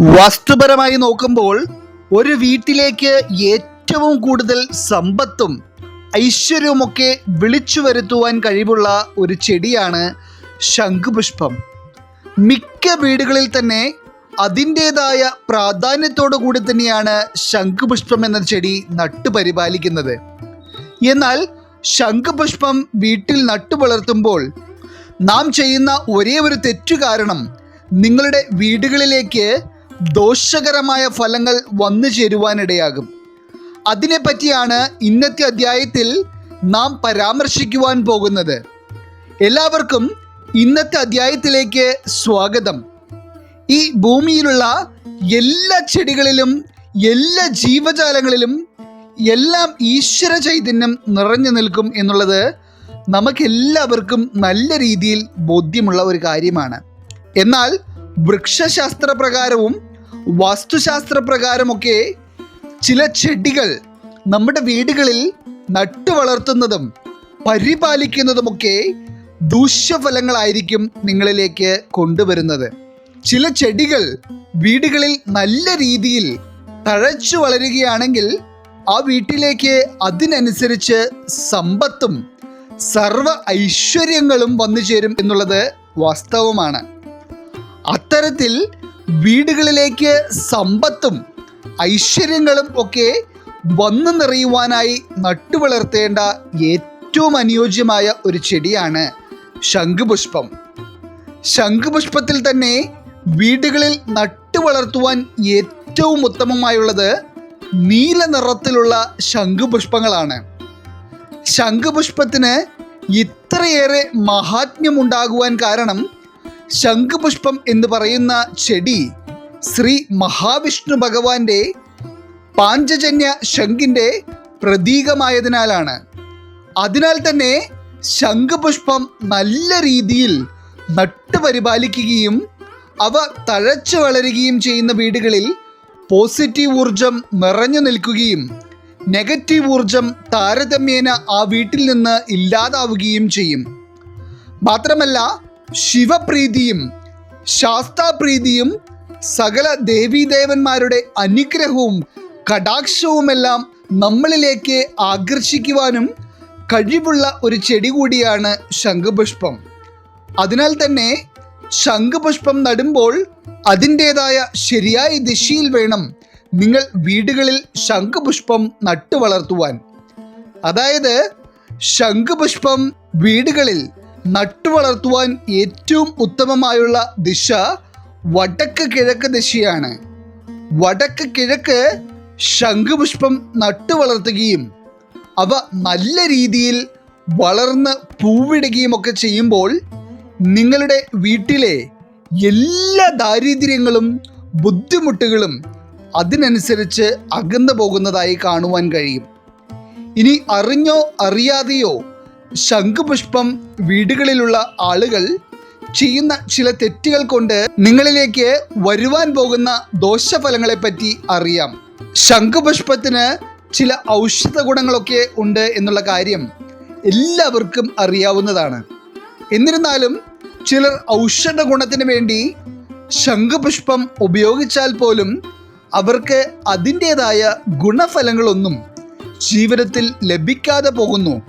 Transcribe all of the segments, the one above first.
വസ്തുപരമായി നോക്കുമ്പോൾ ഒരു വീട്ടിലേക്ക് ഏറ്റവും കൂടുതൽ സമ്പത്തും ഐശ്വര്യവുമൊക്കെ വിളിച്ചു വരുത്തുവാൻ കഴിവുള്ള ഒരു ചെടിയാണ് ശംഖുപുഷ്പം. മിക്ക വീടുകളിൽ തന്നെ അതിന്റേതായ പ്രാധാന്യത്തോടു കൂടി തന്നെയാണ് ശംഖുപുഷ്പം എന്ന ചെടി നട്ടുപരിപാലിക്കുന്നത്. എന്നാൽ ശംഖുപുഷ്പം വീട്ടിൽ നട്ടു വളർത്തുമ്പോൾ നാം ചെയ്യുന്ന ഒരേ ഒരു തെറ്റു കാരണം നിങ്ങളുടെ വീടുകളിലേക്ക് ദോഷകരമായ ഫലങ്ങൾ വന്നു ചേരുവാനിടയാകും. അതിനെപ്പറ്റിയാണ് ഇന്നത്തെ അധ്യായത്തിൽ നാം പരാമർശിക്കുവാൻ പോകുന്നത്. എല്ലാവർക്കും ഇന്നത്തെ അധ്യായത്തിലേക്ക് സ്വാഗതം. ഈ ഭൂമിയിലുള്ള എല്ലാ ചെടികളിലും എല്ലാ ജീവജാലങ്ങളിലും എല്ലാം ഈശ്വര ചൈതന്യം നിറഞ്ഞു നിൽക്കും എന്നുള്ളത് നമുക്കെല്ലാവർക്കും നല്ല രീതിയിൽ ബോധ്യമുള്ള ഒരു കാര്യമാണ്. എന്നാൽ വൃക്ഷശാസ്ത്ര പ്രകാരവും വാസ്തുശാസ്ത്ര പ്രകാരമൊക്കെ ചില ചെടികൾ നമ്മുടെ വീടുകളിൽ നട്ടു വളർത്തുന്നതും പരിപാലിക്കുന്നതുമൊക്കെ ദൂഷ്യഫലങ്ങളായിരിക്കും നിങ്ങളിലേക്ക് കൊണ്ടുവരുന്നത്. ചില ചെടികൾ വീടുകളിൽ നല്ല രീതിയിൽ തഴച്ചു വളരുകയാണെങ്കിൽ ആ വീട്ടിലേക്ക് അതിനനുസരിച്ച് സമ്പത്തും സർവ ഐശ്വര്യങ്ങളും വന്നു ചേരും എന്നുള്ളത് വാസ്തവമാണ്. അത്തരത്തിൽ വീടുകളിലേക്ക് സമ്പത്തും ഐശ്വര്യങ്ങളും ഒക്കെ വന്നു നിറയുവാനായി നട്ടുവളർത്തേണ്ട ഏറ്റവും അനുയോജ്യമായ ഒരു ചെടിയാണ് ശംഖുപുഷ്പം. ശംഖുപുഷ്പത്തിൽ തന്നെ വീടുകളിൽ നട്ടുവളർത്തുവാൻ ഏറ്റവും ഉത്തമമായുള്ളത് നീല നിറത്തിലുള്ള ശംഖുപുഷ്പങ്ങളാണ്. ശംഖുപുഷ്പത്തിന് ഇത്രയേറെ മഹാത്മ്യമുണ്ടാകുവാൻ കാരണം ശംഖുപുഷ്പം എന്ന് പറയുന്ന ചെടി ശ്രീ മഹാവിഷ്ണു ഭഗവാന്റെ പാഞ്ചജന്യ ശംഖിന്റെ പ്രതീകമായതിനാലാണ്. അതിനാൽ തന്നെ ശംഖുപുഷ്പം നല്ല രീതിയിൽ നട്ടുപരിപാലിക്കുകയും അവ തഴച്ചു വളരുകയും ചെയ്യുന്ന വീടുകളിൽ പോസിറ്റീവ് ഊർജം നിറഞ്ഞു നിൽക്കുകയും നെഗറ്റീവ് ഊർജം താരതമ്യേന ആ വീട്ടിൽ നിന്ന് ഇല്ലാതാവുകയും ചെയ്യും. മാത്രമല്ല ശിവപ്രീതിയും ശാസ്താപ്രീതിയും സകല ദേവീദേവന്മാരുടെ അനുഗ്രഹവും കടാക്ഷവുമെല്ലാം നമ്മളിലേക്ക് ആകർഷിക്കുവാനും കഴിവുള്ള ഒരു ചെടി കൂടിയാണ് ശംഖുപുഷ്പം. അതിനാൽ തന്നെ ശംഖുപുഷ്പം നടുമ്പോൾ അതിന്റേതായ ശരിയായ ദിശയിൽ വേണം നിങ്ങൾ വീടുകളിൽ ശംഖുപുഷ്പം നട്ടു വളർത്തുവാൻ അതായത് ശംഖുപുഷ്പം വീടുകളിൽ നട്ടു വളർത്തുവാൻ ഏറ്റവും ഉത്തമമായുള്ള ദിശ വടക്ക് കിഴക്ക് ദിശയാണ്. വടക്ക് കിഴക്ക് ശംഖുപുഷ്പം നട്ടുവളർത്തുകയും അവ നല്ല രീതിയിൽ വളർന്ന് പൂവിടുകയും ഒക്കെ ചെയ്യുമ്പോൾ നിങ്ങളുടെ വീട്ടിലെ എല്ലാ ദാരിദ്ര്യങ്ങളും ബുദ്ധിമുട്ടുകളും അതിനനുസരിച്ച് അകന്നു പോകുന്നതായി കാണുവാൻ കഴിയും. ഇനി അറിഞ്ഞോ അറിയാതെയോ ശംഖുപുഷ്പം വീടുകളിലുള്ള ആളുകൾ ചെയ്യുന്ന ചില തെറ്റുകൾ കൊണ്ട് നിങ്ങളിലേക്ക് വരുവാൻ പോകുന്ന ദോഷഫലങ്ങളെപ്പറ്റി അറിയാം. ശംഖുപുഷ്പത്തിന് ചില ഔഷധ ഗുണങ്ങളൊക്കെ ഉണ്ട് എന്നുള്ള കാര്യം എല്ലാവർക്കും അറിയാവുന്നതാണ്. എന്നിരുന്നാലും ചിലർ ഔഷധ ഗുണത്തിന് വേണ്ടി ശംഖുപുഷ്പം ഉപയോഗിച്ചാൽ പോലും അവർക്ക് അതിന്റേതായ ഗുണഫലങ്ങളൊന്നും ജീവിതത്തിൽ ലഭിക്കാതെ പോകുന്നു.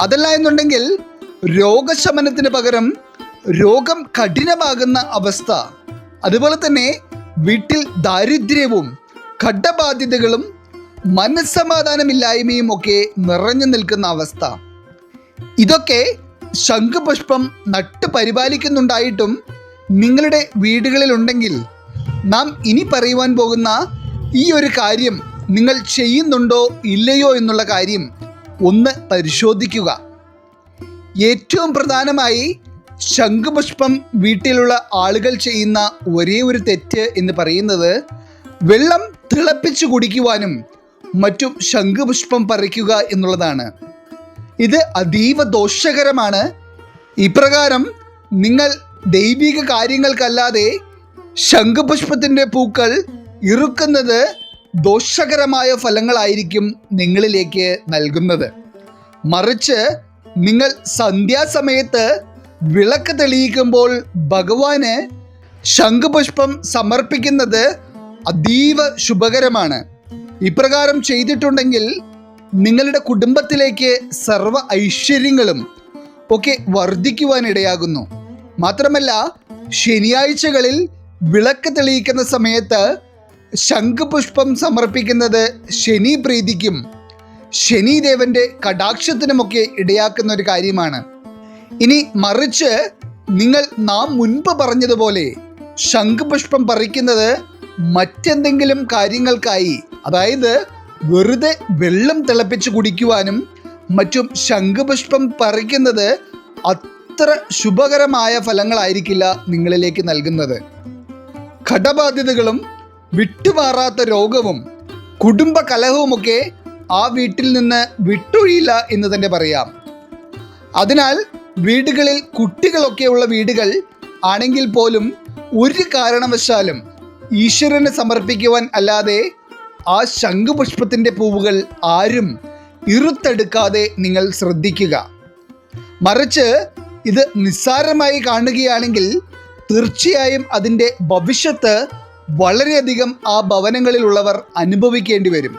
അതല്ല എന്നുണ്ടെങ്കിൽ രോഗശമനത്തിന് പകരം രോഗം കഠിനമാകുന്ന അവസ്ഥ. അതുപോലെ തന്നെ വീട്ടിൽ ദാരിദ്ര്യവും ഘട്ടബാധ്യതകളും മനസ്സമാധാനമില്ലായ്മയും ഒക്കെ നിറഞ്ഞു നിൽക്കുന്ന അവസ്ഥ. ഇതൊക്കെ ശംഖുപുഷ്പം നട്ട് പരിപാലിക്കുന്നുണ്ടായിട്ടും നിങ്ങളുടെ വീടുകളിലുണ്ടെങ്കിൽ നാം ഇനി പറയുവാൻ പോകുന്ന ഈ ഒരു കാര്യം നിങ്ങൾ ചെയ്യുന്നുണ്ടോ ഇല്ലയോ എന്നുള്ള കാര്യം ഒന്ന് പരിശോധിക്കുക. ഏറ്റവും പ്രധാനമായി ശംഖുപുഷ്പം വീട്ടിലുള്ള ആളുകൾ ചെയ്യുന്ന ഒരേ ഒരു തെറ്റ് എന്ന് പറയുന്നത് വെള്ളം തിളപ്പിച്ച് കുടിക്കുവാനും മറ്റും ശംഖുപുഷ്പം പറിക്കുക എന്നുള്ളതാണ്. ഇത് അതീവ ദോഷകരമാണ്. ഇപ്രകാരം നിങ്ങൾ ദൈവിക കാര്യങ്ങൾക്കല്ലാതെ ശംഖുപുഷ്പത്തിന്റെ പൂക്കൾ ഇറുക്കുന്നത് ദോഷകരമായ ഫലങ്ങളായിരിക്കും നിങ്ങളിലേക്ക് നൽകുന്നത്. മറിച്ച് നിങ്ങൾ സന്ധ്യാസമയത്ത് വിളക്ക് തെളിയിക്കുമ്പോൾ ഭഗവാന് ശംഖുപുഷ്പം സമർപ്പിക്കുന്നത് അതീവ ശുഭകരമാണ്. ഇപ്രകാരം ചെയ്തിട്ടുണ്ടെങ്കിൽ നിങ്ങളുടെ കുടുംബത്തിലേക്ക് സർവ ഐശ്വര്യങ്ങളും ഒക്കെ വർദ്ധിക്കുവാനിടയാകുന്നു. മാത്രമല്ല ശനിയാഴ്ചകളിൽ വിളക്ക് തെളിയിക്കുന്ന സമയത്ത് ശംഖുപുഷ്പം സമർപ്പിക്കുന്നത് ശനി പ്രീതിക്കും ശനിദേവന്റെ കടാക്ഷത്തിനുമൊക്കെ ഇടയാക്കുന്ന ഒരു കാര്യമാണ്. ഇനി മറിച്ച് നിങ്ങൾ നാം മുൻപ് പറഞ്ഞതുപോലെ ശംഖുപുഷ്പം പറിക്കുന്നത് മറ്റെന്തെങ്കിലും കാര്യങ്ങൾക്കായി അതായത് വെറുതെ വെള്ളം തിളപ്പിച്ച് കുടിക്കുവാനും മറ്റും ശംഖുപുഷ്പം പറിക്കുന്നത് അത്ര ശുഭകരമായ ഫലങ്ങളായിരിക്കില്ല നിങ്ങളിലേക്ക് നൽകുന്നത്. ഘടബാധ്യതകളും വിട്ടുമാറാത്ത രോഗവും കുടുംബ കലഹവുമൊക്കെ ആ വീട്ടിൽ നിന്ന് വിട്ടൊഴിയില്ല എന്ന് തന്നെ പറയാം. അതിനാൽ വീടുകളിൽ കുട്ടികളൊക്കെയുള്ള വീടുകൾ ആണെങ്കിൽ പോലും ഒരു കാരണവശാലും ഈശ്വരനെ സമർപ്പിക്കുവാൻ അല്ലാതെ ആ ശംഖുപുഷ്പത്തിന്റെ പൂവുകൾ ആരും ഇറുത്തെടുക്കാതെ നിങ്ങൾ ശ്രദ്ധിക്കുക. മറിച്ച് ഇത് നിസ്സാരമായി കാണുകയാണെങ്കിൽ തീർച്ചയായും അതിന്റെ ഭവിഷ്യത്ത് വളരെയധികം ആ ഭവനങ്ങളിലുള്ളവർ അനുഭവിക്കേണ്ടി വരും.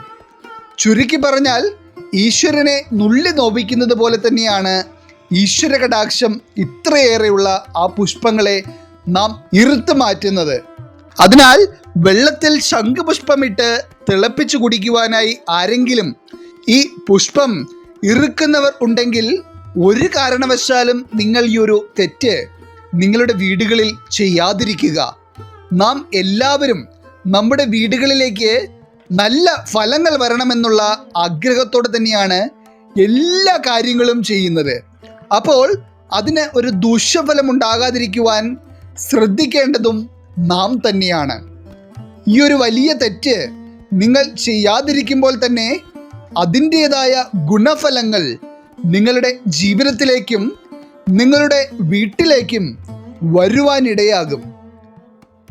ചുരുക്കി പറഞ്ഞാൽ ഈശ്വരനെ നുള്ളി നോവിക്കുന്നത് പോലെ തന്നെയാണ് ഈശ്വര കടാക്ഷം ഇത്രയേറെയുള്ള ആ പുഷ്പങ്ങളെ നാം ഇറുത്തു മാറ്റുന്നത്. അതിനാൽ വെള്ളത്തിൽ ശംഖുപുഷ്പമിട്ട് തിളപ്പിച്ചു കുടിക്കുവാനായി ആരെങ്കിലും ഈ പുഷ്പം ഇറുക്കുന്നവർ ഉണ്ടെങ്കിൽ ഒരു കാരണവശാലും നിങ്ങൾ ഈ ഒരു തെറ്റ് നിങ്ങളുടെ വീടുകളിൽ ചെയ്യാതിരിക്കുക. നാം എല്ലാവരും നമ്മുടെ വീടുകളിലേക്ക് നല്ല ഫലങ്ങൾ വരണമെന്നുള്ള ആഗ്രഹത്തോടെ തന്നെയാണ് എല്ലാ കാര്യങ്ങളും ചെയ്യുന്നത്. അപ്പോൾ അതിന് ഒരു ദൂഷ്യഫലം ഉണ്ടാകാതിരിക്കുവാൻ ശ്രദ്ധിക്കേണ്ടതും നാം തന്നെയാണ്. ഈ ഒരു വലിയ തെറ്റ് നിങ്ങൾ ചെയ്യാതിരിക്കുമ്പോൾ തന്നെ അതിന്റെതായ ഗുണഫലങ്ങൾ നിങ്ങളുടെ ജീവിതത്തിലേക്കും നിങ്ങളുടെ വീട്ടിലേക്കും വരുവാനിടയാകും.